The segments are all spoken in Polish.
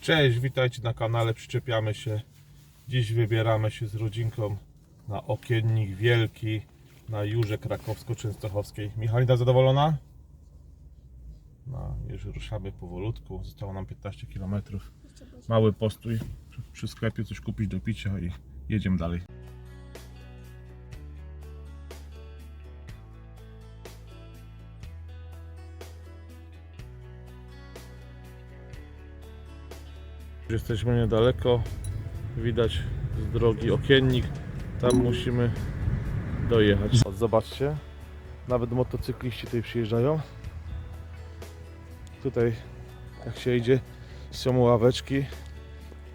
Cześć, witajcie na kanale Przyczepiamy się. Dziś wybieramy się z rodzinką na Okiennik Wielki na Jurze Krakowsko-Częstochowskiej. Michalina zadowolona? No, już ruszamy powolutku. Zostało nam 15 km. Mały postój przy- sklepie, coś kupić do picia i jedziemy dalej. Jesteśmy niedaleko. Widać z drogi okiennik. Tam musimy dojechać. Zobaczcie, nawet motocykliści tutaj przyjeżdżają. Tutaj, jak się idzie, są ławeczki,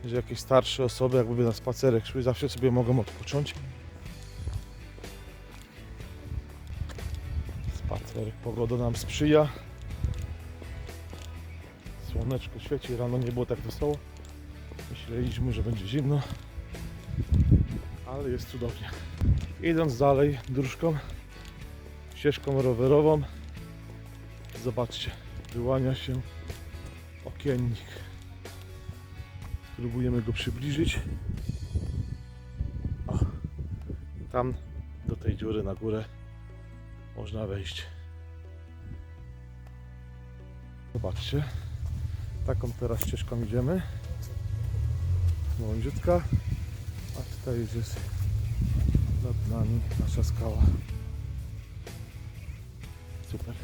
że jakieś starsze osoby, jakby na spacerek szły, zawsze sobie mogą odpocząć. Spacerek, pogoda nam sprzyja. Słoneczko świeci, rano nie było tak wesoło. Myśleliśmy, że będzie zimno, ale jest cudownie. Idąc dalej dróżką, ścieżką rowerową, zobaczcie, wyłania się okiennik. Spróbujemy go przybliżyć. O, tam do tej dziury na górę można wejść. Zobaczcie, taką teraz ścieżką idziemy wąziutka, a tutaj już jest nad nami nasza skała. Super.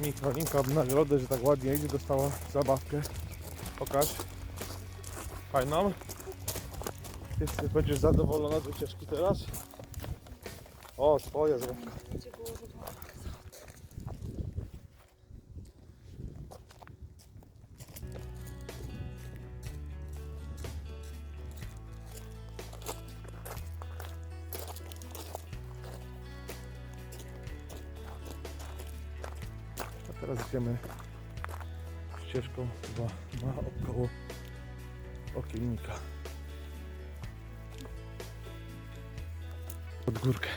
Michalinka w nagrodę, że tak ładnie idzie, dostała zabawkę. Pokaż. Fajną. Jesteś, będziesz zadowolona z wycieczki teraz? O, twoja zabawka. Pod górkę.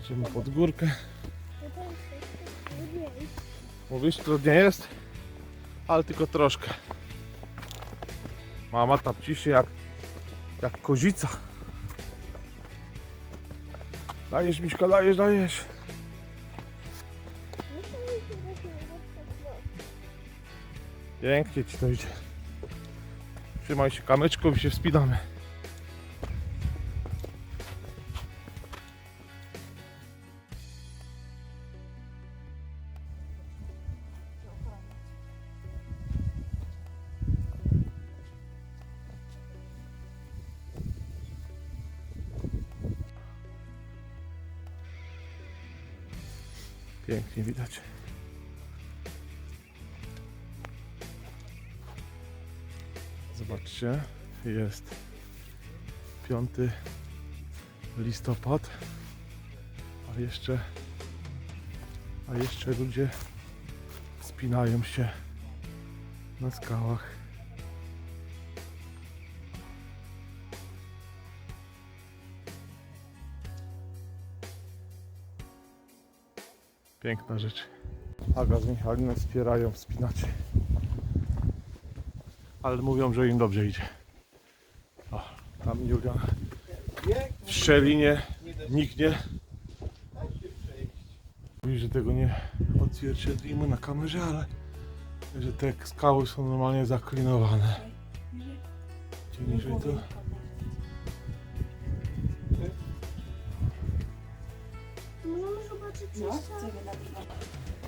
Idziemy pod górkę. Mówisz, trudniej jest? Ale tylko troszkę. Mama tapci się jak, jak kozica. Dajesz, Miśka, dajesz, dajesz. Pięknie ci to idzie. Trzymaj się kamyczką i się wspinamy. Pięknie widać. Zobaczcie, jest 5 listopad, a jeszcze, a jeszcze ludzie wspinają się na skałach. Piękna rzecz. Aga z Michaliną wspierają wspinaczy ale mówią, że im dobrze idzie. O, tam Julian w szczelinie niknie. Mówi, że tego nie odzwierciedlimy na kamerze, ale że te skały są normalnie zaklinowane. Gdzie niżej to? No.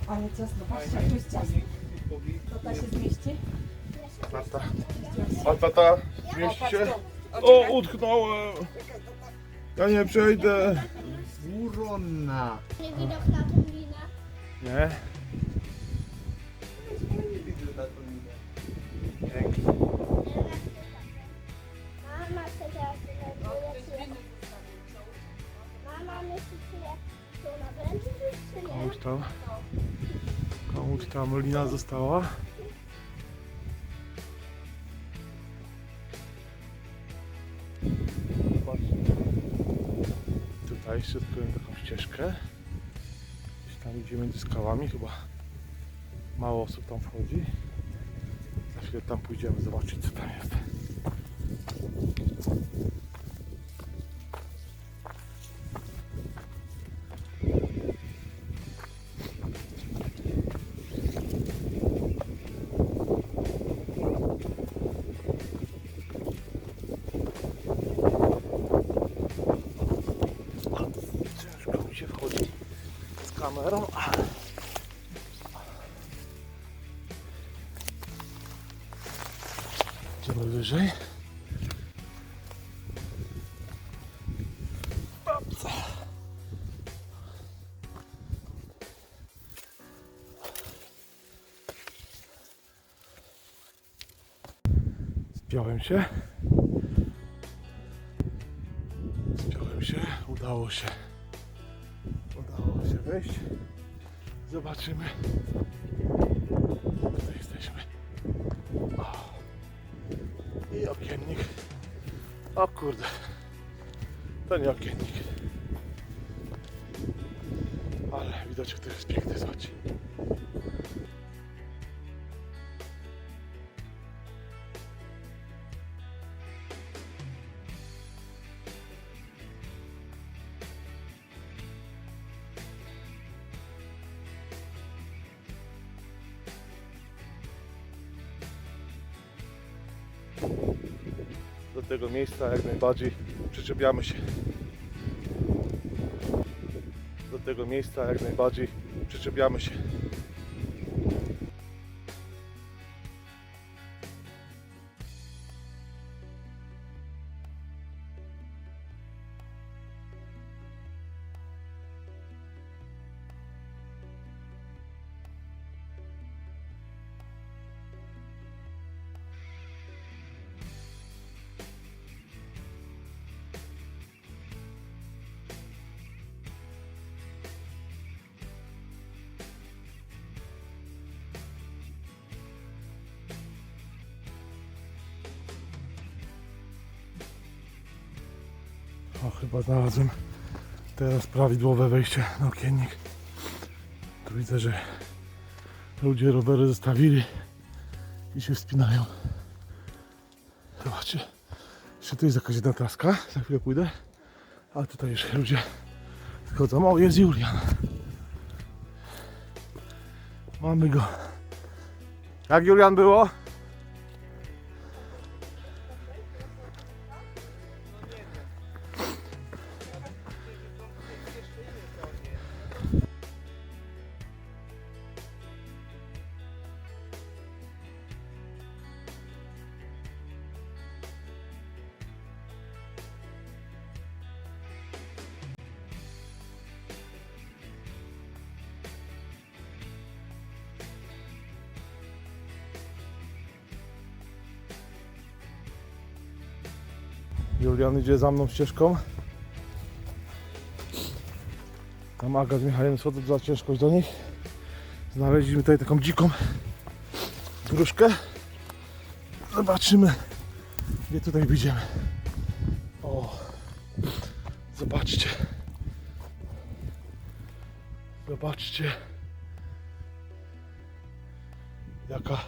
Ale ciasno, patrzcie, to jest ciasno. To ta się zmieści? Tata. A tata, zmieści się? O, utknąłem! Ja nie przejdę! Uronna. Nie widok na tą linę. Nie? Mama chce teraz tyle. Mama myśli, czy ja to na wręczu czy nie? Komuś tam, komuś tam lina została. Jeszcze odkryłem taką ścieżkę. Gdzieś tam idzie między skałami, chyba mało osób tam wchodzi. Za chwilę tam pójdziemy zobaczyć co tam jest. Kamerą. Idziemy wyżej. Spiąłem się. Spiąłem się. Udało się. Wejść. Zobaczymy. Tutaj jesteśmy. O. I okiennik. O kurde. To nie okiennik. Ale widoczek to jest piękny, zobaczcie. Do tego miejsca jak najbardziej przyczepiamy się. Do tego miejsca jak najbardziej przyczepiamy się. O, chyba znalazłem teraz prawidłowe wejście na okiennik. Tu widzę, że ludzie rowery zostawili i się wspinają. Zobaczcie. Jeszcze tu jest jakaś jedna taska. Za chwilę pójdę. A tutaj już ludzie schodzą. O, jest Julian. Mamy go. Jak Julian było? Julian idzie za mną ścieżką. Tam Aga z Michałem schodzą za ciężkość do nich. Znaleźliśmy tutaj taką dziką gruszkę. Zobaczymy, gdzie tutaj wyjdziemy. O, zobaczcie. Zobaczcie. Jaka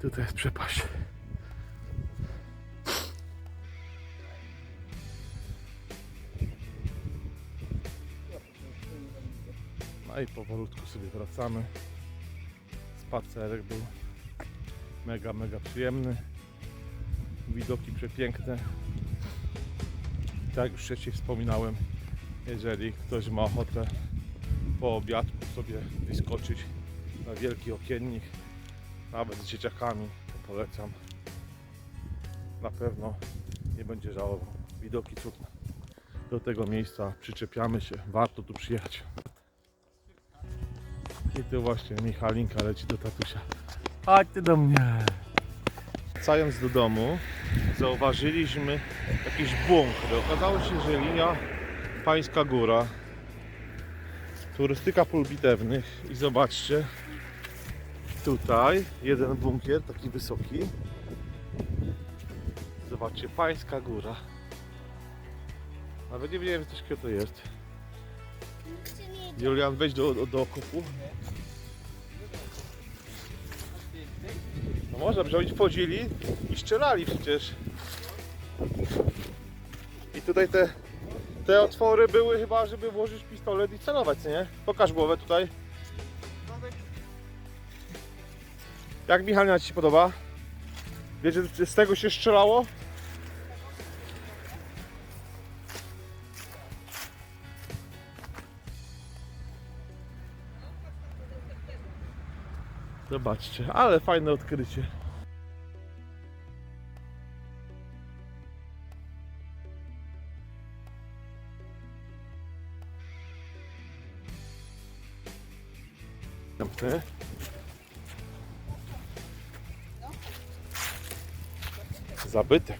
tutaj jest przepaść. No i powolutku sobie wracamy. Spacerek był mega, mega przyjemny. Widoki przepiękne. Tak już wcześniej wspominałem, jeżeli ktoś ma ochotę po obiadku sobie wyskoczyć na wielki okiennik, nawet z dzieciakami, to polecam. Na pewno nie będzie żałował. Widoki cudne. Do tego miejsca przyczepiamy się. Warto tu przyjechać. I tu właśnie Michalinka leci do tatusia. Chodź ty do mnie. Wracając do domu, zauważyliśmy jakiś bunkry. Okazało się, że linia Pańska Góra, turystyka pól bitewnych i zobaczcie, tutaj jeden bunkier, taki wysoki. Zobaczcie, Pańska Góra. Nawet nie wiem coś jakiego to jest. Julian, wejdź do, do, do okupu. No można, żeby oni wchodzili i strzelali przecież. I tutaj te, te otwory były chyba, żeby włożyć pistolet i celować, nie? Pokaż głowę tutaj. Jak Michalina Ci się podoba? Wiesz, że z tego się strzelało? Zobaczcie, ale fajne odkrycie. Następny. Zabytek.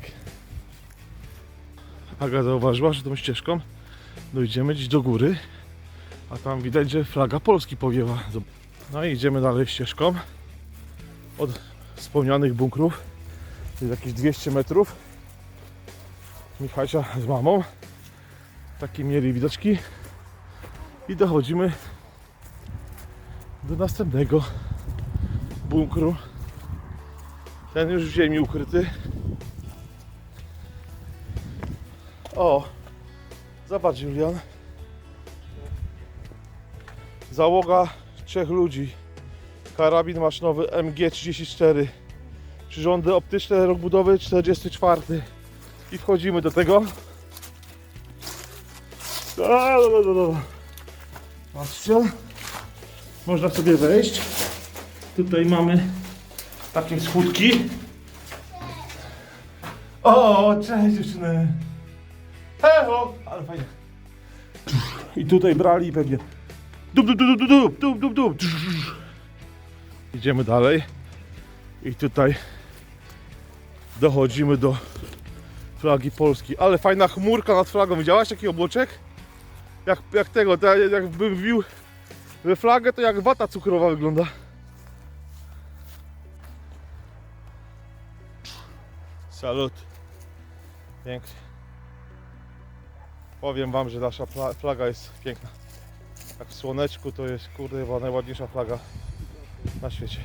Aga zauważyła, że tą ścieżką dojdziemy gdzieś do góry, a tam widać, że flaga Polski powiewa. No i idziemy dalej ścieżką od wspomnianych bunkrów. Jest jakieś 200 metrów. Michasia z mamą. Takie mieli widoczki. I dochodzimy do następnego bunkru. Ten już w ziemi ukryty. O! Zobacz Julian. Załoga trzech ludzi. Karabin maszynowy MG34. Przyrządy optyczne, rok budowy 44. I wchodzimy do tego. Dobra, dobra. Patrzcie. Można sobie wejść. Tutaj mamy takie schódki. O, cześć dziewczyny. Heho! Ale fajnie. I tutaj brali pewnie Dup, dup, dup, dup, dup, dup, dup, dup. Idziemy dalej. I tutaj dochodzimy do flagi Polski. Ale fajna chmurka nad flagą. Widziałaś taki obłoczek? Jak, jak tego, to ja- jakbym wbił we flagę, to jak wata cukrowa wygląda. Salut. Pięknie. Powiem wam, że nasza flaga jest piękna. Tak w słoneczku to jest chyba najładniejsza flaga na świecie.